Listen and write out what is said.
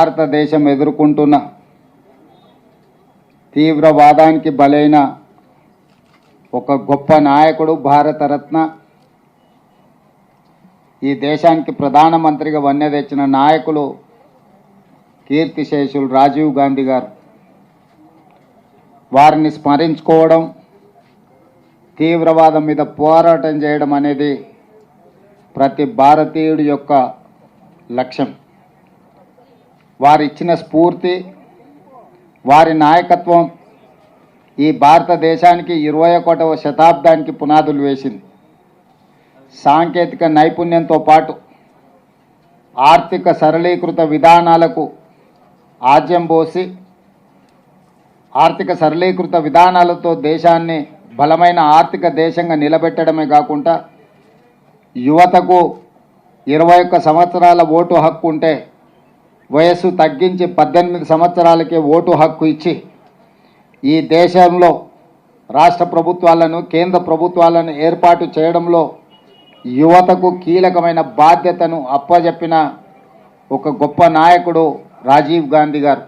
భారతదేశం ఎదుర్కొంటున్న తీవ్రవాదానికి బలైన ఒక గొప్ప నాయకుడు భారతరత్న ఈ దేశానికి ప్రధానమంత్రిగా వన్నె తెచ్చిన నాయకులు కీర్తిశేషులు రాజీవ్ గాంధీ గారు. వారిని స్మరించుకోవడం తీవ్రవాదం మీద పోరాటం చేయడం అనేది ప్రతి భారతీయుడి యొక్క లక్ష్యం. వారు ఇచ్చిన స్ఫూర్తి వారి నాయకత్వం ఈ భారతదేశానికి ఇరవై ఒకటవ శతాబ్దానికి పునాదులు వేసింది. సాంకేతిక నైపుణ్యంతో పాటు ఆర్థిక సరళీకృత విధానాలకు ఆజ్యం పోసి ఆర్థిక సరళీకృత విధానాలతో దేశాన్ని బలమైన ఆర్థిక దేశంగా నిలబెట్టడమే కాకుండా యువతకు ఇరవై ఒక్క సంవత్సరాల ఓటు హక్కు ఉంటే వయస్సు తగ్గించి పద్దెనిమిది సంవత్సరాలకే ఓటు హక్కు ఇచ్చి ఈ దేశంలో రాష్ట్ర ప్రభుత్వాలను కేంద్ర ప్రభుత్వాలను ఏర్పాటు చేయడంలో యువతకు కీలకమైన బాధ్యతను అప్పజెప్పిన ఒక గొప్ప నాయకుడు రాజీవ్ గాంధీ గారు.